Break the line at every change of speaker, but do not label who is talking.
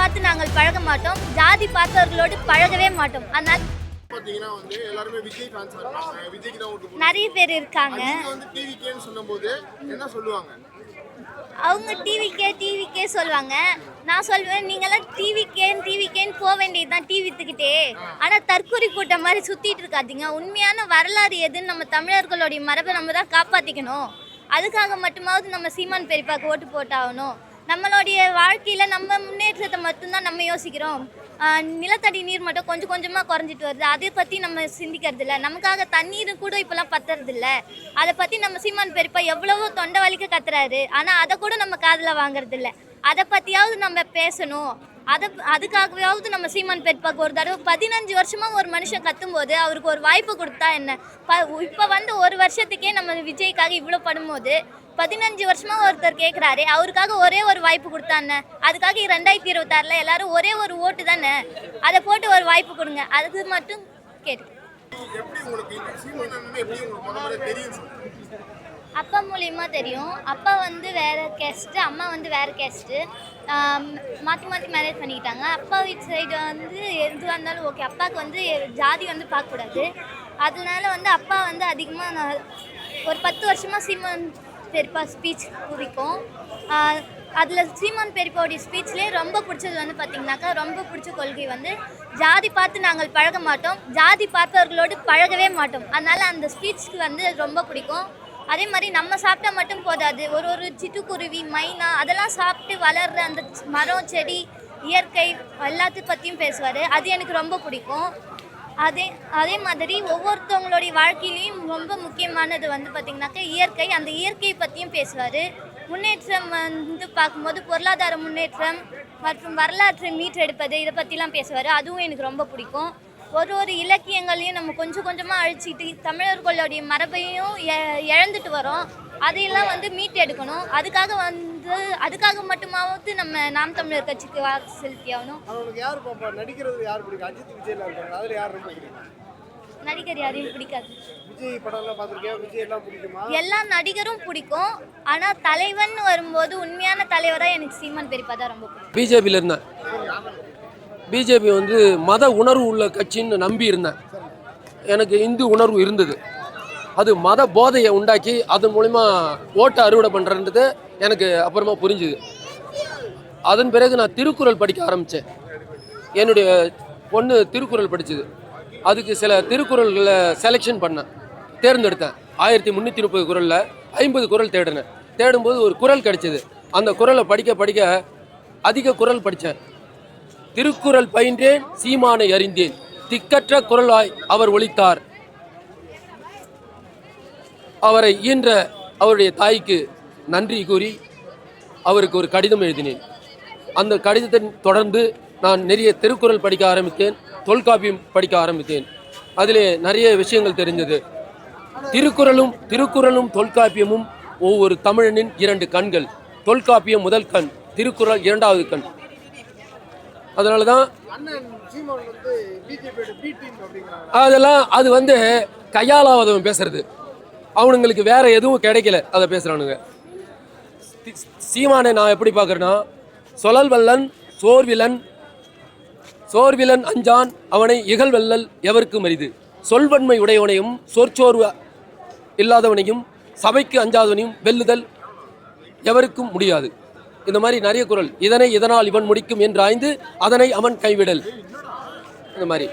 பார்த்து நாங்கள் பழக மாட்டோம். ஜாதி பார்த்தவர்களோடு பழகவே மாட்டோம். அதனால்
பாத்தீங்கன்னா வந்து எல்லாருமே விஜய் ஃபேன்ஸ் இருப்பாங்க விஜய்க்கு தான் ஓட்டு போடுவாங்க.
நிறைய பேர் இருக்காங்க.
வந்து சொல்லும்போது என்ன சொல்லுவாங்க?
அவங்க டிவிக்கே டிவிக்கே சொல்லுவாங்க. நான் சொல்லுவேன் நீங்களாம் டிவிக்கேன்னு டிவிக்கேன்னு போக வேண்டியது தான் டிவி வித்துக்கிட்டே ஆனால் தற்கொலை கூட்டம் மாதிரி சுற்றிட்டு இருக்காதீங்க. உண்மையான வரலாறு எதுன்னு நம்ம தமிழர்களுடைய மரபை நம்ம தான் காப்பாற்றிக்கணும் அதுக்காக மட்டுமாவது நம்ம சீமான் பெரியப்பாக்கு ஓட்டு போட்டாகணும். நம்மளுடைய வாழ்க்கையில் நம்ம முன்னேற்றத்தை மட்டும்தான் நம்ம யோசிக்கிறோம். நிலத்தடி நீர் மட்டும் கொஞ்சம் கொஞ்சமாக குறைஞ்சிட்டு வருது. அதை பற்றி நம்ம சிந்திக்கிறது இல்லை நமக்காக தண்ணீர் கூட இப்போலாம் பத்துறது இல்லை அதை பற்றி நம்ம சீமான் பெருப்பா எவ்வளவோ தொண்டை வலிக்க கத்துறாரு. ஆனால் அதை கூட நம்ம காதில் வாங்குறது இல்லை அதை பற்றியாவது நம்ம பேசணும். அதை அதுக்காகவாவது நம்ம சீமான் பெருப்பாக்கு ஒரு தடவை பதினஞ்சு வருஷமாக ஒரு மனுஷன் கத்தும்போது அவருக்கு ஒரு வாய்ப்பு கொடுத்தா என்ன? ப இப்போ வந்து ஒரு வருஷத்துக்கே நம்ம விஜய்க்காக இவ்வளோ பண்ணும்போது பதினஞ்சு வருஷமா ஒருத்தர் கேட்குறாரு அவருக்காக ஒரே ஒரு வாய்ப்பு கொடுத்தானே? அதுக்காக ரெண்டாயிரத்தி இருபத்தாறில் எல்லாரும் ஒரே ஒரு ஓட்டு தானே? அதை போட்டு ஒரு வாய்ப்பு கொடுங்க. அது மட்டும் கேட்டு. அப்பா மூலியமா தெரியும். அப்பா வந்து வேற கேஸ்ட்டு அம்மா வந்து வேற கேஸ்ட்டு மாற்றி மாற்றி மேரேஜ் பண்ணிக்கிட்டாங்க. அப்பா வீட்டு சைடு வந்து எதுவாக இருந்தாலும் ஓகே அப்பாவுக்கு வந்து ஜாதி வந்து பார்க்கக்கூடாது. அதனால வந்து அப்பா வந்து அதிகமாக நான் ஒரு பத்து வருஷமாக சீமான் பெரியப்பா ஸ்பீச் பிடிக்கும். அதில் சீமான் பெரியப்பாவுடைய ஸ்பீச்லேயே ரொம்ப பிடிச்சது வந்து பார்த்திங்கனாக்கா ரொம்ப பிடிச்ச கொள்கை வந்து ஜாதி பார்த்து நாங்கள் பழக மாட்டோம். ஜாதி பார்த்தவர்களோடு பழகவே மாட்டோம். அதனால் அந்த ஸ்பீச்சுக்கு வந்து ரொம்ப பிடிக்கும். அதே மாதிரி நம்ம சாப்பிட்டா மட்டும் போதாது. ஒரு ஒரு சிட்டுக்குருவி மைனா அதெல்லாம் சாப்பிட்டு வளர்ற அந்த மரம் செடி இயற்கை எல்லாத்தையும் பற்றியும் பேசுவார். அது எனக்கு ரொம்ப பிடிக்கும். அதே அதே மாதிரி ஒவ்வொருத்தவங்களுடைய வாழ்க்கையிலையும் ரொம்ப முக்கியமானது வந்து பார்த்திங்கனாக்கா இயற்கை. அந்த இயற்கையை பற்றியும் பேசுவார். முன்னேற்றம் வந்து பார்க்கும்போது பொருளாதார முன்னேற்றம் மற்றும் வரலாற்றை மீட்டெடுப்பது இதை பற்றிலாம் பேசுவார். அதுவும் எனக்கு ரொம்ப பிடிக்கும். ஒரு ஒரு இலக்கியங்களையும் நம்ம கொஞ்சம் கொஞ்சமாக அழிச்சிட்டு தமிழர்களுடைய மரபையும் எ- இழந்துட்டு வரோம். அதையெல்லாம் வந்து மீட்டெடுக்கணும். அதுக்காக வந்து அதுக்காக மட்டுமாவது நம்ம நாம் தமிழர் கட்சிக்கு வாக்கு செலுத்தி ஆகணும்.
யார் பாப்பா? நடிக்கிறது யார் பிடிக்கும்? அஜித் விஜய்லாம் இருக்காங்க அதுல யார் ரொம்ப பிடிக்கும்?
நடிகர் யாரையும் பிடிக்காது.
விஜய் படம்லாம் பார்த்துருக்கியா? விஜய் எல்லாம் பிடிக்குமா?
எல்லா நடிகரும் பிடிக்கும். ஆனால் தலைவன் வரும்போது உண்மையான தலைவராக எனக்கு சீமான் பெரியப்பா தான் ரொம்ப பிடிக்கும்.
பிஜேபியில் இருந்தேன் பிஜேபி வந்து மத உணர்வு உள்ள கட்சின்னு நம்பி இருந்தேன். எனக்கு இந்து உணர்வு இருந்தது. அது மத போதையை உண்டாக்கி அதன் மூலிமா ஓட்டை அறுவடை பண்ணுறன்றது எனக்கு அப்புறமா புரிஞ்சுது. அதன் பிறகு நான் திருக்குறள் படிக்க ஆரம்பித்தேன் என்னுடைய பொண்ணு திருக்குறள் படித்தது அதுக்கு சில திருக்குறள்களை செலெக்ஷன் பண்ணேன். தேர்ந்தெடுத்தேன். ஆயிரத்தி முந்நூற்றி முப்பது குரலில் ஐம்பது குரல் தேடினேன். தேடும்போது ஒரு குரல் கிடைச்சிது. அந்த குரலை படிக்க படிக்க அதிக குரல் படித்தேன் திருக்குறள் பயின்றேன் சீமானை அறிந்தேன். திக்கற்ற குரலாய் அவர் ஒழித்தார். அவரை ஈன்ற அவருடைய தாய்க்கு நன்றி கூறி அவருக்கு ஒரு கடிதம் எழுதினேன். அந்த கடிதத்தை தொடர்ந்து நான் நிறைய திருக்குறள் படிக்க ஆரம்பித்தேன் தொல்காப்பியம் படிக்க ஆரம்பித்தேன். அதிலே நிறைய விஷயங்கள் தெரிஞ்சது திருக்குறளும் திருக்குறளும் தொல்காப்பியமும் ஒவ்வொரு தமிழனின் இரண்டு கண்கள். தொல்காப்பியம் முதல் கண் திருக்குறள் இரண்டாவது கண். அதனால தான் அதெல்லாம் அது வந்து கையாலாவதவன் பேசுறது. அவனுங்களுக்கு வேற எதுவும் கிடைக்கல அதை பேசுறானுங்க. சீமானை நான் எப்படி பார்க்கறேன்னா சொலல் வல்லன் சோர்விலன் சோர்விலன் அஞ்சான் அவனை இகழ்வல்லல் எவருக்கு மரிது சொல்வன்மை உடையவனையும் சொற்சோர்வு இல்லாதவனையும் சபைக்கு அஞ்சாதவனையும் வெல்லுதல் எவருக்கும் முடியாது. இந்த மாதிரி நிறைய குரல் இதனை இதனால் இவன் முடிக்கும் என்று ஆய்ந்து அதனை அவன் கைவிடல். இந்த மாதிரி.